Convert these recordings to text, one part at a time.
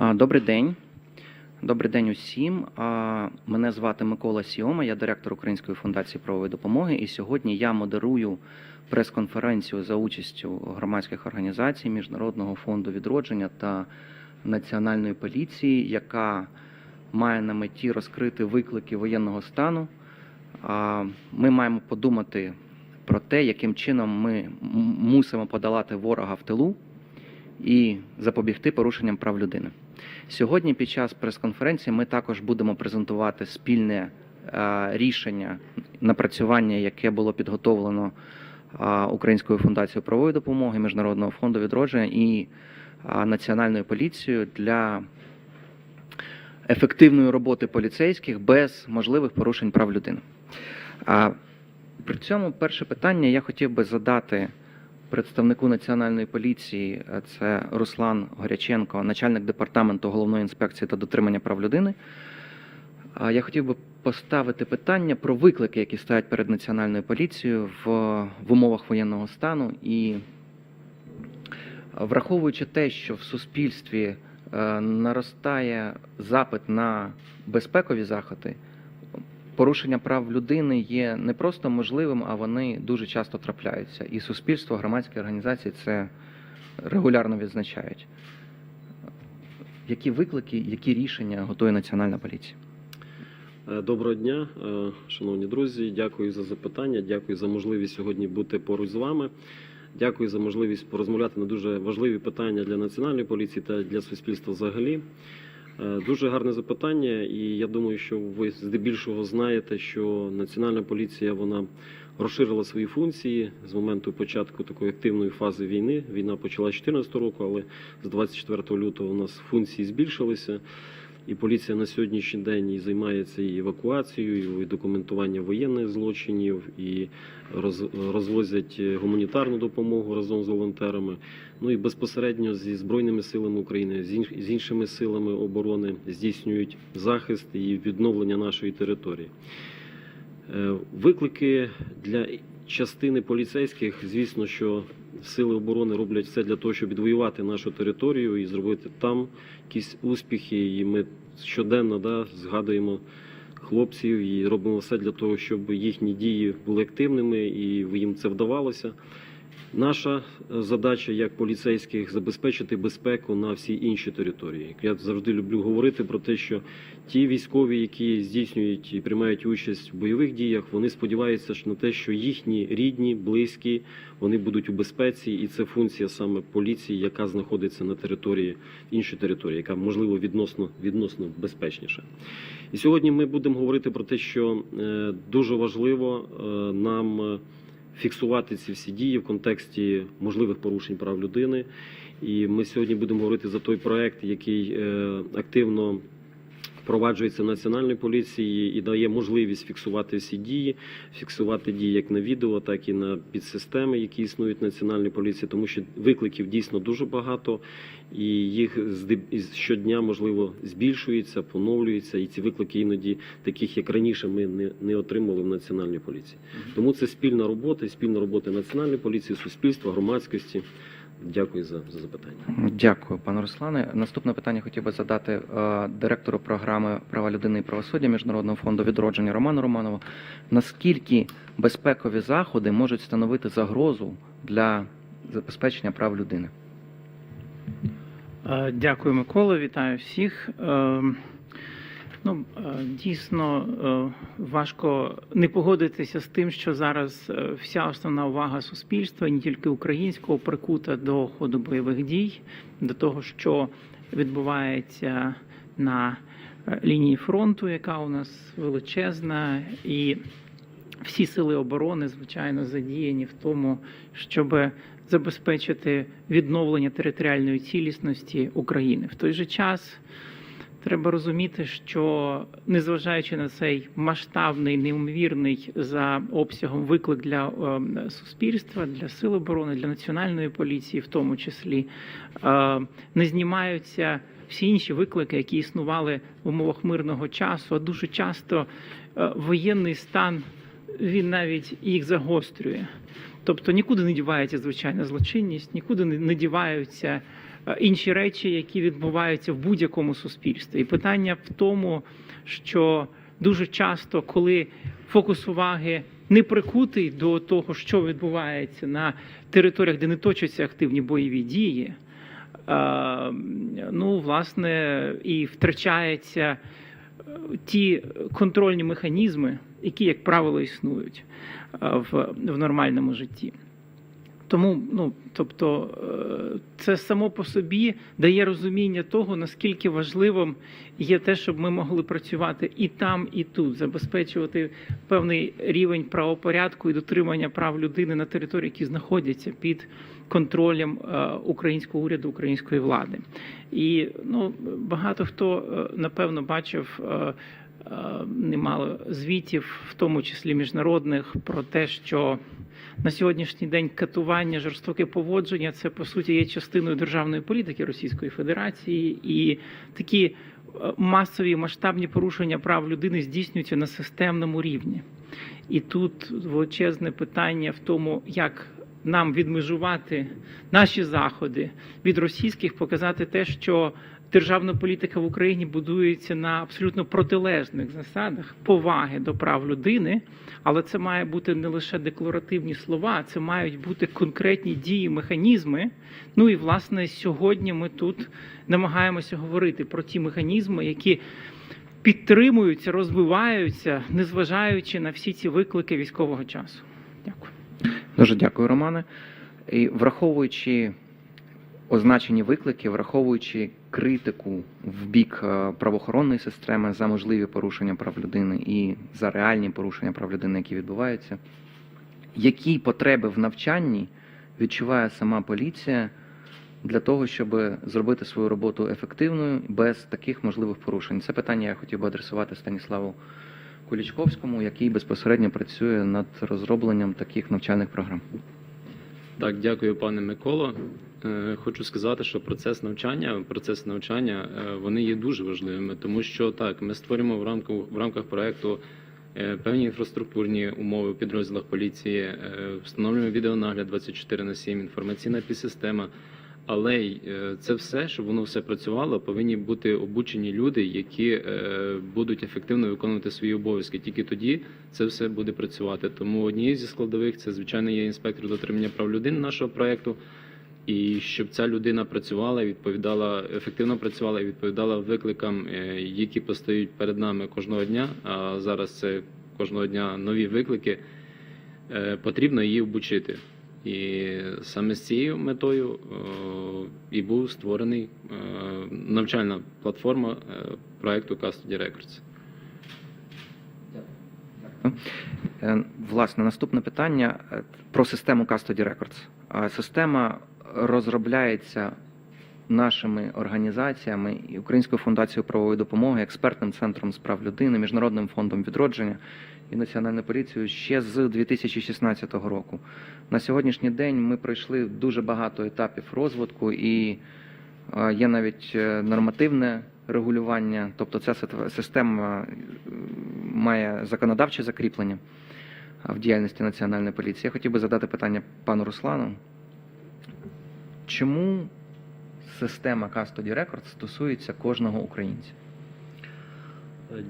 Добрий день. Добрий день усім. Мене звати Микола Сіома, я директор Української фундації правової допомоги. І сьогодні я модерую прес-конференцію за участю громадських організацій Міжнародного фонду відродження та Національної поліції, яка має на меті розкрити виклики воєнного стану. Ми маємо подумати про те, яким чином ми мусимо подолати ворога в тилу і запобігти порушенням прав людини. Сьогодні під час прес-конференції ми також будемо презентувати спільне е, рішення напрацювання, яке було підготовлено е, Українською фундацією правової допомоги, Міжнародного фонду відродження і е, Національною поліцією для ефективної роботи поліцейських без можливих порушень прав людини. При цьому перше питання я хотів би задати представнику національної поліції, е, це Руслан Горяченко, начальник департаменту головної інспекції та дотримання прав людини. Я хотів би поставити питання про виклики, які стоять перед національною поліцією в, в умовах воєнного стану, і враховуючи те, що в суспільстві е, наростає запит на безпекові заходи, порушення прав людини є не просто можливим, а вони дуже часто трапляються. І суспільство, громадські організації це регулярно відзначають. Які виклики, які рішення готує Національна поліція? Е, Доброго дня, е, шановні друзі. Дякую за запитання. Дякую за можливість сьогодні бути поруч з вами. Дякую за можливість порозмовляти на дуже важливі питання для національної поліції та для суспільства взагалі. Е, Дуже гарне запитання, і я думаю, що ви здебільшого знаєте, що національна поліція вона розширила свої функції з моменту початку такої активної фази війни. Війна почала з 2014 року, але з 24 лютого у нас функції збільшилися. І поліція на сьогоднішній день і займається і евакуацією, і документуванням воєнних злочинів, і роз- розвозять гуманітарну допомогу разом з волонтерами. Ну і безпосередньо зі збройними силами України, з іншими силами оборони здійснюють захист і відновлення нашої території. Е, Виклики для частини поліцейських, звісно, що сили оборони роблять все для того, щоб відвоювати нашу територію і зробити там якісь успіхи. І ми щоденно да, згадуємо хлопців і робимо все для того, щоб їхні дії були активними і їм це вдавалося. Наша е, задача як поліцейських забезпечити безпеку на всій іншій території. Я завжди люблю говорити про те, що ті військові, які здійснюють і приймають участь в бойових діях, вони сподіваються на те, що їхні рідні, близькі, вони будуть у безпеці, і це функція саме поліції, яка знаходиться на території іншої території, яка можливо відносно відносно безпечніша. І сьогодні ми будемо говорити про те, що е, дуже важливо е, нам. Фіксувати ці всі дії в контексті можливих порушень прав людини. І ми сьогодні будемо говорити за той проект, який е, активно впроваджується в національній поліції і дає можливість фіксувати всі дії, фіксувати дії як на відео, так і на підсистеми, які існують в національній поліції, тому що викликів дійсно дуже багато, і їх щодня можливо збільшується, поновлюється, і ці виклики іноді таких як раніше ми не, не отримали в національній поліції. Тому це спільна робота, спільна робота національної поліції, суспільства, громадськості. Дякую за, за запитання. Дякую, пане Руслане. Наступне питання хотів би задати е, директору програми права людини і правосуддя Міжнародного фонду відродження Роману Романову. Наскільки безпекові заходи можуть становити загрозу для забезпечення прав людини? Е, Дякую, Микола. Вітаю всіх. Ну, е, дійсно е, важко не погодитися з тим, що зараз е, вся основна увага суспільства, не тільки українського, прикута до ходу бойових дій, до того, що відбувається на лінії фронту, яка у нас величезна, і всі сили оборони, звичайно, задіяні в тому, щоб забезпечити відновлення територіальної цілісності України. В той же час треба розуміти, що незважаючи на цей масштабний, неймовірний за обсягом виклик для е, суспільства, для сил оборони, для національної поліції, в тому числі, е, не знімаються всі інші виклики, які існували в умовах мирного часу. А дуже часто е, воєнний стан він навіть їх загострює. Тобто нікуди не дівається звичайна злочинність, нікуди не не діваються інші речі, які відбуваються в будь-якому суспільстві. І питання в тому, що дуже часто, коли фокус уваги не прикутий до того, що відбувається на територіях, де не точаться активні бойові дії, е, ну, власне, і втрачаються е, ті контрольні механізми, які, як правило, існують е, в, в нормальному житті. Тому, ну тобто, е, це само по собі дає розуміння того, наскільки важливим є те, щоб ми могли працювати і там, і тут, забезпечувати певний рівень правопорядку і дотримання прав людини на території, які знаходяться під контролем е, українського уряду, української влади. І ну багато хто е, напевно бачив. Немало звітів, в тому числі міжнародних, про те, що на сьогоднішній день катування, жорстоке поводження це по суті є частиною державної політики Російської Федерації, і такі е, масові масштабні порушення прав людини здійснюються на системному рівні. І тут величезне питання в тому, як нам відмежувати наші заходи від російських, показати те, що державна політика в Україні будується на абсолютно протилежних засадах поваги до прав людини, але це має бути не лише декларативні слова, це мають бути конкретні дії, механізми. Ну і власне сьогодні ми тут намагаємося говорити про ті механізми, які підтримуються, розвиваються, незважаючи на всі ці виклики військового часу. Дякую. Дуже дякую, Романе. І враховуючи означені виклики, враховуючи критику в бік е, правоохоронної системи за можливі порушення прав людини і за реальні порушення прав людини, які відбуваються, які потреби в навчанні відчуває сама поліція для того, щоб зробити свою роботу ефективною без таких можливих порушень? Це питання я хотів би адресувати Станіславу Кулічковському, який безпосередньо працює над розробленням таких навчальних програм. Так, дякую, пане Миколо. Е, Хочу сказати, що процес навчання, процес навчання е, вони є дуже важливими, тому що так, ми створюємо в рамках в рамках проекту е, певні інфраструктурні умови в підрозділах поліції, встановлюємо відеонагляд 24 на 7, інформаційна підсистема. Але це все, щоб воно все працювало, повинні бути обучені люди, які будуть ефективно виконувати свої обов'язки. Тільки тоді це все буде працювати. Тому однією зі складових це звичайно є інспектор дотримання прав людини нашого проекту. І щоб ця людина працювала, відповідала ефективно працювала і відповідала викликам, е, які постають перед нами кожного дня. А зараз це кожного дня нові виклики. е, Потрібно її обучити. І саме з цією метою е, і був створений навчальна платформа проекту Custody Records. Власне, наступне питання про систему Custody Records. Система розробляється нашими організаціями і Українською фундацією правової допомоги, експертним центром з прав людини, Міжнародним фондом відродження і Національною поліцією ще з 2016 року. На сьогоднішній день ми пройшли дуже багато етапів розвитку і е, є навіть е, нормативне регулювання, тобто ця система е, має законодавче закріплення в діяльності Національної поліції. Я хотів би задати питання пану Руслану. Чому система Custody Records стосується кожного українця?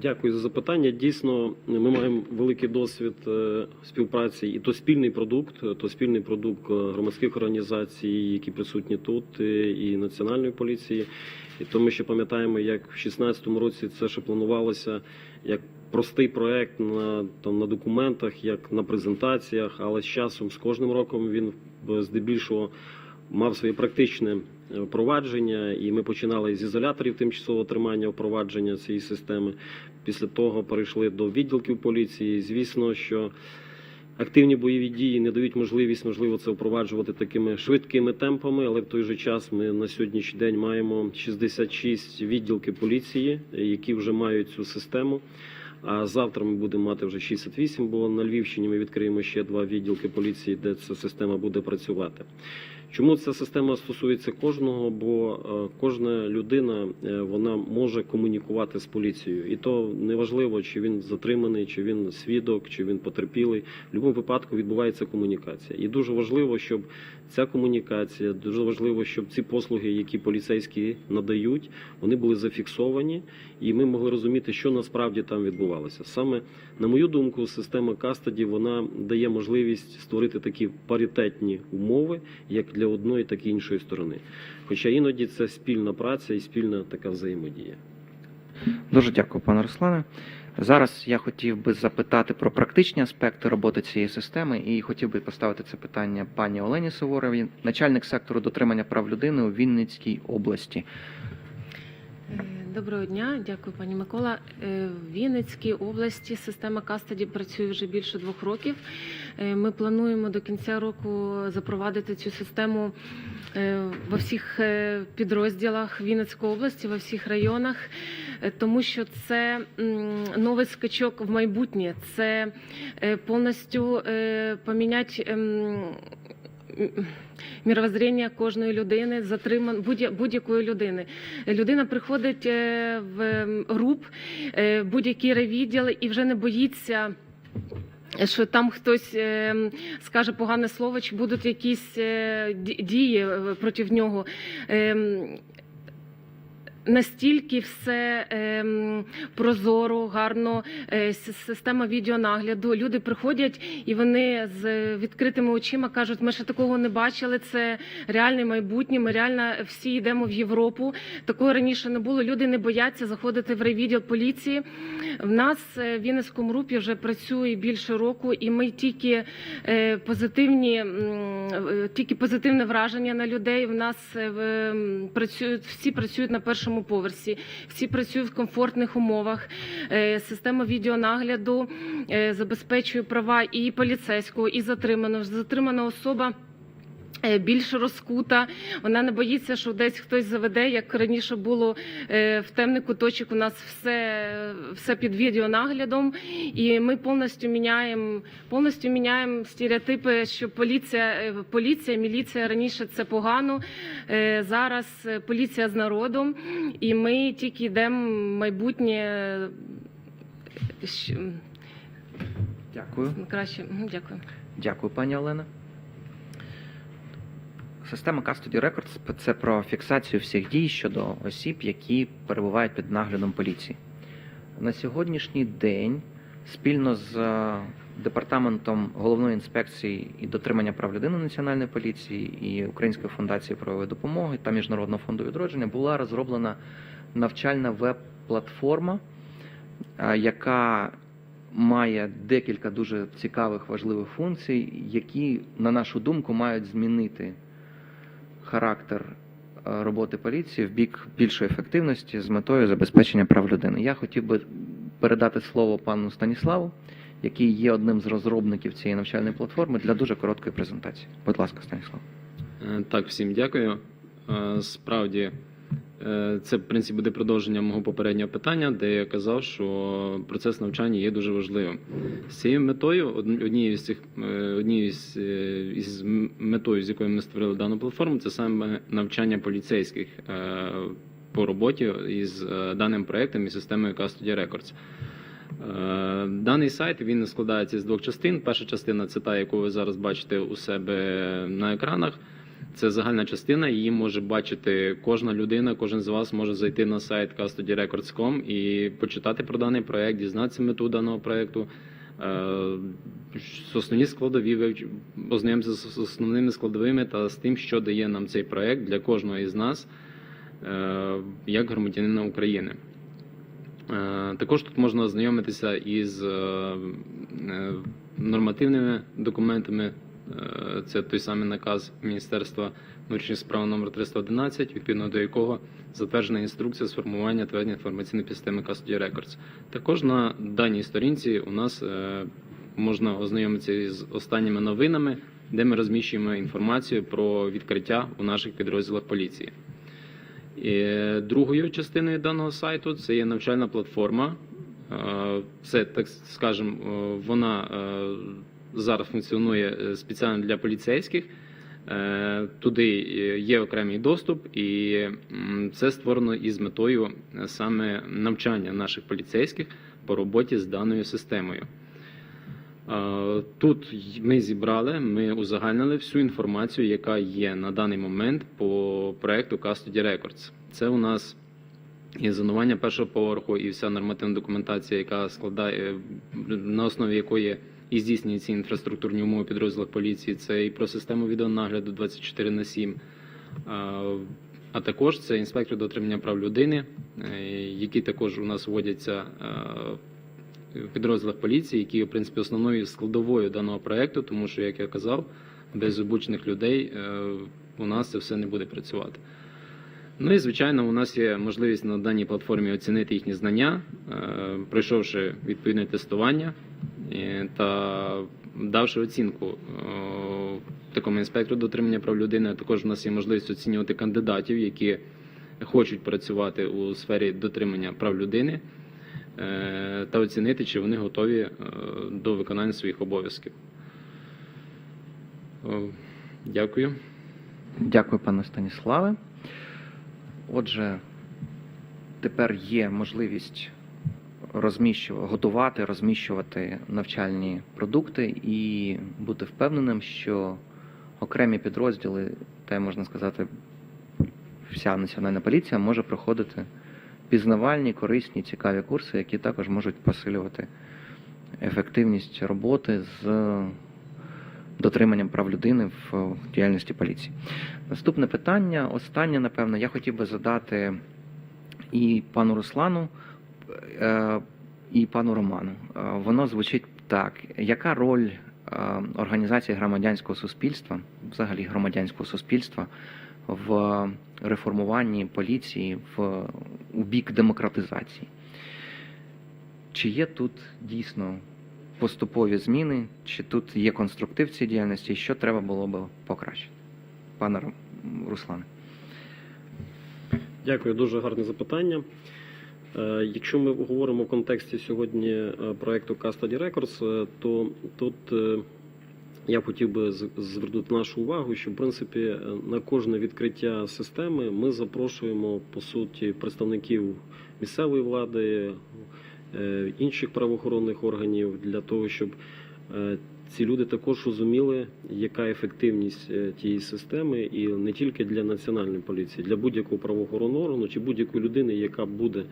Дякую за запитання. Дійсно, ми маємо великий досвід е, співпраці, і то спільний продукт, то спільний продукт е, громадських організацій, які присутні тут, е, і національної поліції. І то ми ще пам'ятаємо, як в 2016 році це ще планувалося як простий проект на там на документах, як на презентаціях, але з часом, з кожним роком він здебільшого мав своє практичне е, впровадження, і ми починали з ізоляторів тимчасового тримання впровадження цієї системи. Після того перейшли до відділків поліції. Звісно, що активні бойові дії не дають можливість, можливо, це впроваджувати такими швидкими темпами, але в той же час ми на сьогоднішній день маємо 66 відділки поліції, е, які вже мають цю систему. А завтра ми будемо мати вже 68, бо на Львівщині ми відкриємо ще два відділки поліції, де ця система буде працювати. Чому ця система стосується кожного? Бо е, кожна людина е, вона може комунікувати з поліцією, і то неважливо, чи він затриманий, чи він свідок, чи він потерпілий. В будь-якому випадку відбувається комунікація. І дуже важливо, щоб ця комунікація, дуже важливо, щоб ці послуги, які поліцейські надають, вони були зафіксовані, і ми могли розуміти, що насправді там відбувалося. Саме на мою думку, система Кастаді вона дає можливість створити такі паритетні умови, як для одної, так і іншої сторони. Хоча іноді це спільна праця і спільна така взаємодія. Дуже дякую, пане Руслане. Зараз я хотів би запитати про практичні аспекти роботи цієї системи і хотів би поставити це питання пані Олені Суворовій, начальник сектору дотримання прав людини у Вінницькій області. Е, Доброго дня, дякую, пані Микола. Е, В Вінницькій області система Кастаді працює вже більше двох років. Е, Ми плануємо до кінця року запровадити цю систему во всіх підрозділах Вінницької області, во всіх районах, тому що це новий скачок в майбутнє. Це е, повністю е, поміняти. ем, кожної людини, затриман будь- будь-якої людини. Людина приходить е, в ем, РУП, е, будь-який райвідділ і вже не боїться. Що там хтось е, скаже погане слово, чи будуть якісь е, дії е, проти нього. Настільки все ем, прозоро, гарно, е, система відеонагляду. Люди приходять і вони з відкритими очима кажуть, ми ще такого не бачили. Це реальне майбутнє. Ми реально всі йдемо в Європу. Такого раніше не було. Люди не бояться заходити в райвідділ поліції. В нас е, в Вінницькому групі вже працює більше року, і ми тільки е, позитивні, е, тільки позитивне враження на людей. В нас е, працюють всі працюють на першому поверсі, всі працюють в комфортних умовах. Е, Система відеонагляду е, забезпечує права і поліцейського, і затриманого. Затримана особа. Е, Більш розкута, вона не боїться, що десь хтось заведе, як раніше було е, в темний куточок. У нас все, все під відеонаглядом, і ми повністю міняємо повністю міняємо стереотипи, що поліція, е, поліція, міліція раніше це погано. Зараз поліція з народом, і ми тільки йдемо в майбутнє. Дякую. Краще дякую. Дякую, пані Олена. Система Custody Records – це про фіксацію всіх дій щодо осіб, які перебувають під наглядом поліції. На сьогоднішній день спільно з е, департаментом головної інспекції і дотримання прав людини Національної поліції і Української фундації правової допомоги та Міжнародного фонду відродження була розроблена навчальна веб-платформа, е, яка має декілька дуже цікавих важливих функцій, які, на нашу думку, мають змінити характер е, роботи поліції в бік більшої ефективності з метою забезпечення прав людини. Я хотів би передати слово пану Станіславу, який є одним з розробників цієї навчальної платформи для дуже короткої презентації. Будь ласка, Станіслав. Е, Так, всім дякую. Е, Справді, це в принципі буде продовження мого попереднього питання, де я казав, що процес навчання є дуже важливим. З цією метою, однією з цих е, однією е, із метою, з якою ми створили дану платформу, це саме навчання поліцейських е, по роботі із е, даним проектом і системою Custody Records. Е, Даний сайт він складається з двох частин. Перша частина це та, яку ви зараз бачите у себе на екранах. Це загальна частина, її може бачити кожна людина, кожен з вас може зайти на сайт custodyrecords.com і почитати про даний проект, дізнатися мету даного проекту, е, основні складові, ознайомитися з основними складовими та з тим, що дає нам цей проект для кожного із нас, е, як громадянина України. Е, Також тут можна ознайомитися із нормативними документами. Е, Це той самий наказ Міністерства внутрішніх справ номер 311, відповідно до якого затверджена інструкція з формування та інформаційної системи Custody Records. Також на даній сторінці у нас е, можна ознайомитися із останніми новинами, де ми розміщуємо інформацію про відкриття у наших підрозділах поліції. І другою частиною даного сайту це є навчальна платформа. Е, Це, так скажемо, е, вона е, зараз функціонує е, спеціально для поліцейських. Е, Туди е, є окремий доступ, і це створено із метою саме навчання наших поліцейських по роботі з даною системою. Тут ми зібрали, ми узагальнили всю інформацію, яка є на даний момент по проекту Custody Records. Це у нас і зонування першого поверху, і вся нормативна документація, яка складає на основі якої і здійснює ці інфраструктурні умови підрозділах поліції. Це і про систему відеонагляду 24 на 7, а, також це інспектор дотримання прав людини, е, які також у нас вводяться е, в підрозділах поліції, які в принципі основною складовою даного проекту, тому що, як я казав, без обучених людей е, у нас це все не буде працювати. Ну і звичайно, у нас є можливість на даній платформі оцінити їхні знання, пройшовши відповідне тестування та давши оцінку е, такому інспектору дотримання прав людини. Також у нас є можливість оцінювати кандидатів, які хочуть працювати у сфері дотримання прав людини, е, та оцінити, чи вони готові е, до виконання своїх обов'язків. Дякую. Дякую, пане Станіславе. Отже, тепер є можливість розміщувати, готувати, розміщувати навчальні продукти і бути впевненим, що окремі підрозділи, та можна сказати, вся національна поліція може проходити пізнавальні, корисні, цікаві курси, які також можуть посилювати ефективність роботи з дотриманням прав людини в діяльності поліції. Наступне питання, останнє, напевно, я хотів би задати і пану Руслану, і пану Роману. Е, Воно звучить так: яка роль е, організації громадянського суспільства, взагалі громадянського суспільства, в реформуванні поліції в, у бік демократизації? Чи є тут дійсно поступові зміни, чи тут є конструктив цій діяльності, і що треба було би покращити? Пане Руслане. Дякую, дуже гарне запитання. Е, Якщо ми говоримо в контексті сьогодні е, проекту Custody Records, е, то тут я хотів би звернути нашу увагу, що в принципі на кожне відкриття системи ми запрошуємо по суті представників місцевої влади, інших правоохоронних органів для того, щоб ці люди також розуміли, яка ефективність е, тієї системи, і не тільки для національної поліції, для будь-якого правоохоронного органу чи будь-якої людини, яка буде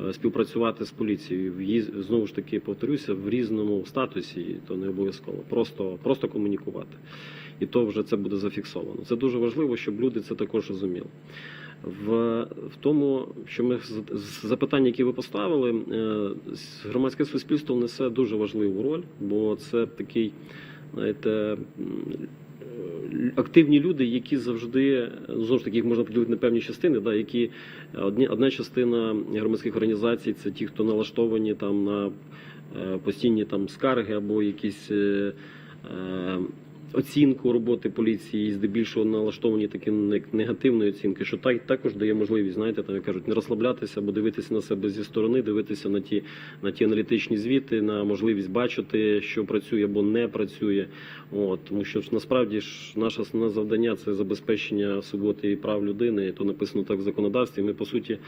е, співпрацювати з поліцією. В знову ж таки повторюся в різному статусі, то не обов'язково, просто, просто комунікувати. І то вже це буде зафіксовано. Це дуже важливо, щоб люди це також розуміли. В, в тому, що ми запитання, які ви поставили, е, громадське суспільство несе дуже важливу роль, бо це такий, знаєте, е, активні люди, які завжди знову ж таки їх можна поділити на певні частини, да, які одні, одна частина громадських організацій це ті, хто налаштовані там на е, постійні там скарги або якісь. Оцінку роботи поліції, і здебільшого налаштовані такі негативної оцінки, що так також дає можливість, знаєте, там як кажуть, не розслаблятися, або дивитися на себе зі сторони, дивитися на ті на ті аналітичні звіти, на можливість бачити, що працює або не працює. От тому що насправді ж наше основне завдання це забезпечення свободи і прав людини. То написано так в законодавстві. Ми по суті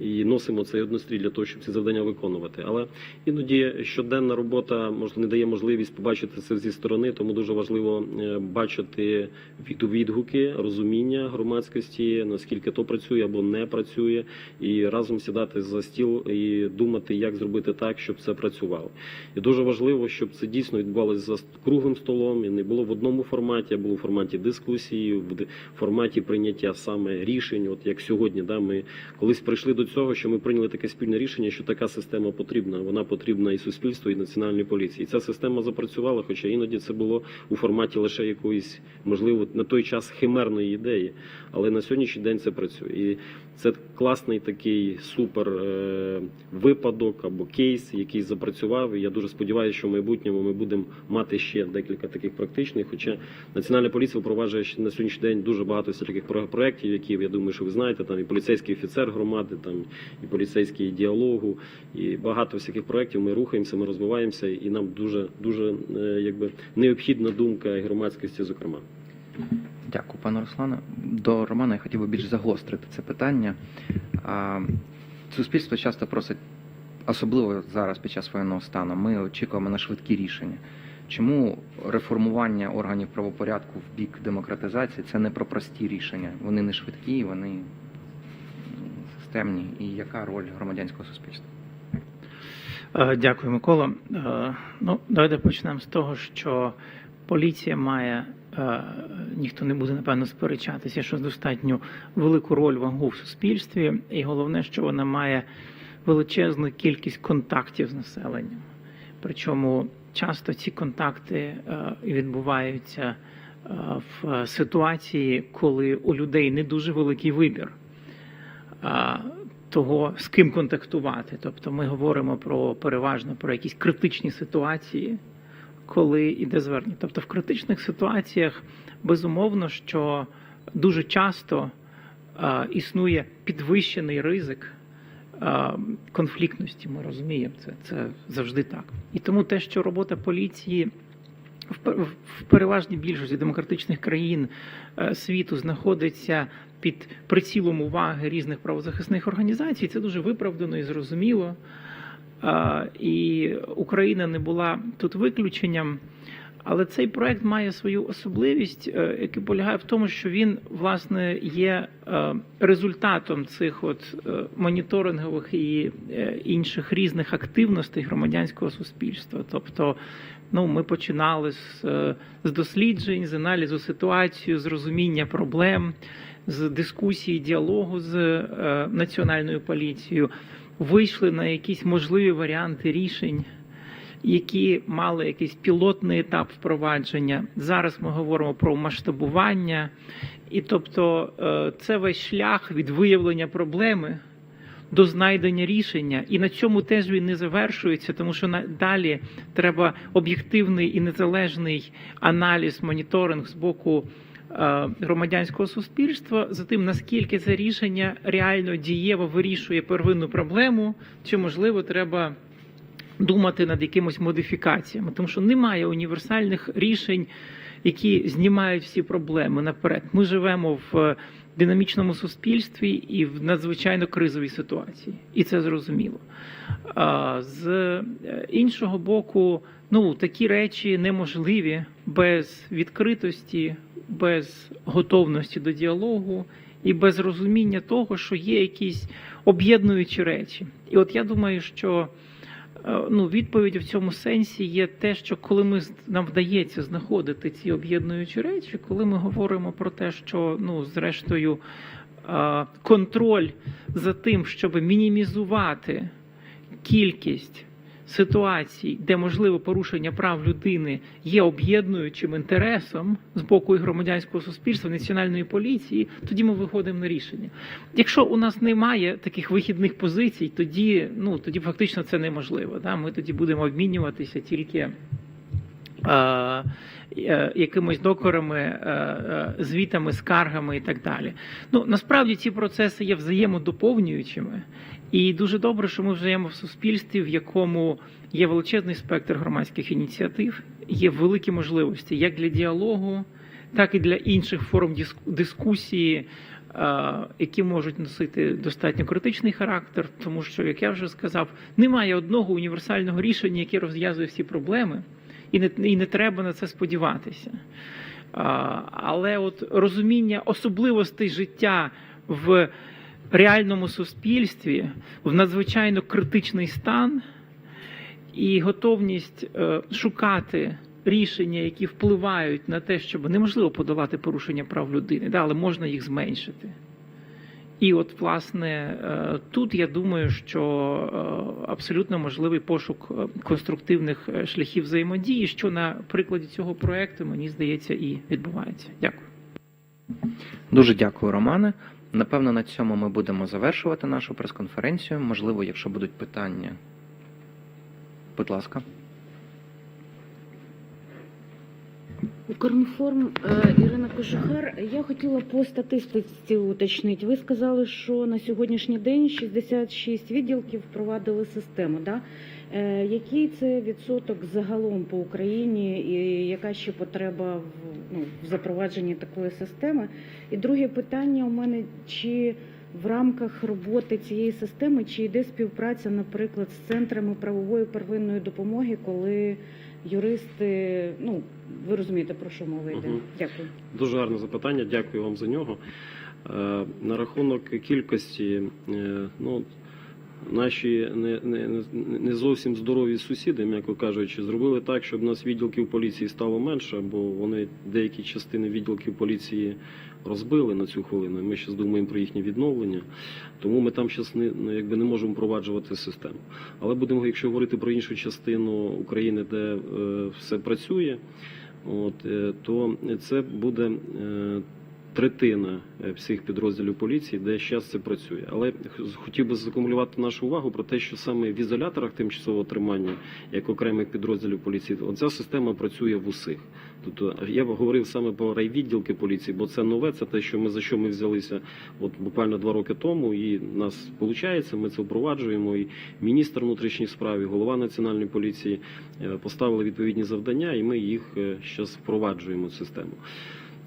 і носимо цей однострій для того, щоб ці завдання виконувати. Але іноді щоденна робота може не дає можливість побачити це зі сторони, тому дуже важливо бачити від- відгуки, розуміння громадськості, наскільки то працює або не працює, і разом сідати за стіл і думати, як зробити так, щоб це працювало. І дуже важливо, щоб це дійсно відбувалося за круглим столом і не було в одному форматі, а було в форматі дискусії, в форматі прийняття саме рішень. От як сьогодні, да, ми колись прийшли до цього, що ми прийняли таке спільне рішення, що така система потрібна. Вона потрібна і суспільству, і національній поліції. І ця система запрацювала, хоча іноді це було у форматі лише якоїсь, можливо, на той час химерної ідеї. Але на сьогоднішній день це працює. І це класний такий супер е, випадок або кейс, який запрацював. Я дуже сподіваюся, що в майбутньому ми будемо мати ще декілька таких практичних. Хоча національна поліція впроваджує на сьогоднішній день дуже багато всяких про- проєктів, які я думаю, що ви знаєте, там і поліцейський офіцер громади, там і поліцейський діалогу, і багато всяких проєктів. Ми рухаємося, ми розвиваємося, і нам дуже дуже е, якби необхідна думка громадськості, зокрема. Дякую, пане Руслане. До Романа я хотів би більш загострити це питання. Суспільство часто просить, особливо зараз під час воєнного стану, ми очікуємо на швидкі рішення. Чому реформування органів правопорядку в бік демократизації це не про прості рішення? Вони не швидкі, вони системні. І яка роль громадянського суспільства? Е, Дякую, Микола. Е, Ну, давайте почнемо з того, що поліція має, ніхто не буде напевно сперечатися, що достатньо велику роль вагу в суспільстві, і головне, що вона має величезну кількість контактів з населенням. Причому часто ці контакти е, відбуваються е, в ситуації, коли у людей не дуже великий вибір того, з ким контактувати. Тобто ми говоримо про переважно про якісь критичні ситуації, коли йде звернення. Тобто в критичних ситуаціях безумовно, що дуже часто а, існує підвищений ризик. а, Конфліктності, ми розуміємо, це, це завжди так. І тому те, що робота поліції в переважній більшості демократичних країн е, світу знаходиться під прицілом уваги різних правозахисних організацій. Це дуже виправдано і зрозуміло. І Україна не була тут виключенням. Але цей проект має свою особливість, е, яка полягає в тому, що він власне є е, результатом цих от е, моніторингових і інших різних активностей громадянського суспільства. Тобто, ну ми починали з, з досліджень, з аналізу ситуації, з розуміння проблем, з дискусії, діалогу з національною поліцією, вийшли на якісь можливі варіанти рішень які мали якийсь пілотний етап впровадження. Зараз ми говоримо про масштабування, і тобто е, це весь шлях від виявлення проблеми до знайдення рішення. І на цьому теж він не завершується, тому що далі треба об'єктивний і незалежний аналіз, моніторинг з боку. Е, Громадянського суспільства за тим, наскільки це рішення реально дієво вирішує первинну проблему, чи можливо треба думати над якимось модифікаціями, тому що немає універсальних рішень, які знімають всі проблеми наперед. Ми живемо в динамічному суспільстві і в надзвичайно кризовій ситуації, і це зрозуміло. З е, іншого боку, ну такі речі неможливі без відкритості, без готовності до діалогу і без розуміння того, що є якісь об'єднуючі речі. І от я думаю, що е, ну, відповідь в цьому сенсі є те, що коли ми нам вдається знаходити ці об'єднуючі речі, коли ми говоримо про те, що ну, зрештою е, контроль за тим, щоб мінімізувати кількість ситуацій, де можливе порушення прав людини є об'єднуючим інтересом з боку і громадянського суспільства, національної поліції, тоді ми виходимо на рішення. Якщо у нас немає таких вихідних позицій, тоді ну тоді фактично це неможливо. Да? Ми тоді будемо обмінюватися тільки. е, е, Якимись докорами, е, звітами, скаргами і так далі. Ну насправді ці процеси є взаємодоповнюючими, і дуже добре, що ми живемо в суспільстві, в якому є величезний спектр громадських ініціатив, є великі можливості як для діалогу, так і для інших форм дискусії, е, які можуть носити достатньо критичний характер, тому що, як я вже сказав, немає одного універсального рішення, яке розв'язує всі проблеми, і не, і не треба на це сподіватися. Але от розуміння особливостей життя в реальному суспільстві, в надзвичайно критичний стан і готовність е, шукати рішення, які впливають на те, щоб неможливо подолати порушення прав людини, але можна їх зменшити. І от, власне, е, тут я думаю, що е, абсолютно можливий пошук конструктивних шляхів взаємодії, що на прикладі цього проекту, мені здається, і відбувається. Дякую. Дуже дякую, Романе. Напевно, на цьому ми будемо завершувати нашу прес-конференцію. Можливо, якщо будуть питання, будь ласка. Укрінформ е, Ірина Кожухар. Я хотіла по статистиці уточнити. Ви сказали, що на сьогоднішній день 66 відділків впровадили систему. Да? Е, Який це відсоток загалом по Україні і яка ще потреба в, ну, в запровадженні такої системи? І друге питання у мене, чи в рамках роботи цієї системи, чи йде співпраця, наприклад, з центрами правової первинної допомоги, коли юристи, ну ви розумієте, про що мова йде. Мгм. Дякую. Дуже гарне запитання, дякую вам за нього. Е, На рахунок кількості, е, ну, наші не, не, не зовсім здорові сусіди, м'яко кажучи, зробили так, щоб у нас відділків поліції стало менше, бо вони деякі частини відділків поліції розбили на цю хвилину. Ми зараз думаємо про їхнє відновлення. Тому ми там зараз не, ну, якби не можемо впроваджувати систему. Але будемо, якщо говорити про іншу частину України, де е, все працює, от, е, то це буде е, третина е, всіх підрозділів поліції, де зараз це працює. Але хотів би закумулювати нашу увагу про те, що саме в ізоляторах тимчасового тримання, як окремих підрозділів поліції, оця система працює в усіх. Тобто я б говорив саме про райвідділки поліції, бо це нове, це те, що ми за що ми взялися от буквально два роки тому, і нас виходить, ми це впроваджуємо. І міністр внутрішніх справ, і голова національної поліції е, поставили відповідні завдання, і ми їх зараз впроваджуємо в систему.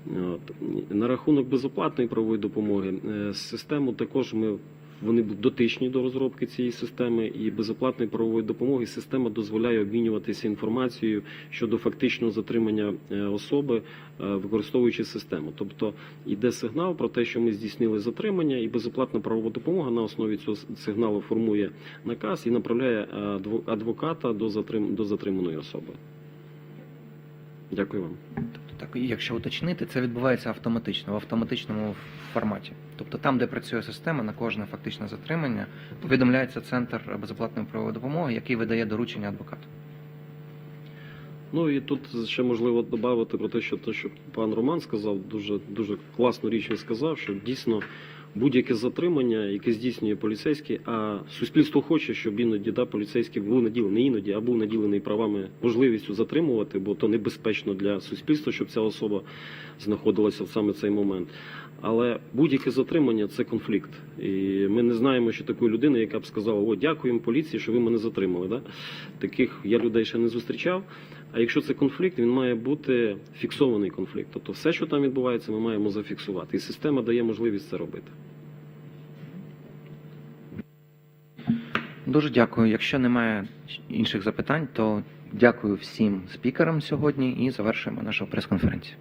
От. На рахунок безоплатної правової допомоги е, систему також ми. Вони дотичні до розробки цієї системи і безоплатної правової допомоги. Система дозволяє обмінюватися інформацією щодо фактичного затримання е, особи, е, використовуючи систему. Тобто йде сигнал про те, що ми здійснили затримання, і безоплатна правова допомога на основі цього сигналу формує наказ і направляє адвоката до затриманої особи. Дякую вам. Так, якщо уточнити, це відбувається автоматично, в автоматичному форматі. Тобто там, де працює система, на кожне фактичне затримання повідомляється центр безоплатної правової допомоги, який видає доручення адвокату. Ну і тут ще можливо додати про те, що те, що пан Роман сказав, дуже дуже класну річ він сказав, що дійсно будь-яке затримання, яке здійснює поліцейський, а суспільство хоче, щоб іноді да, поліцейський був наділений іноді, а був наділений правами можливістю затримувати, бо то небезпечно для суспільства, щоб ця особа знаходилася в саме цей момент. Але будь-яке затримання це конфлікт. І ми не знаємо, що такої людини, яка б сказала: О, дякуємо поліції, що ви мене затримали. Да? Таких я людей ще не зустрічав. А якщо це конфлікт, він має бути фіксований конфлікт. Тобто все, що там відбувається, ми маємо зафіксувати. І система дає можливість це робити. Дуже дякую. Якщо немає інших запитань, то дякую всім спікерам сьогодні і завершуємо нашу прес-конференцію.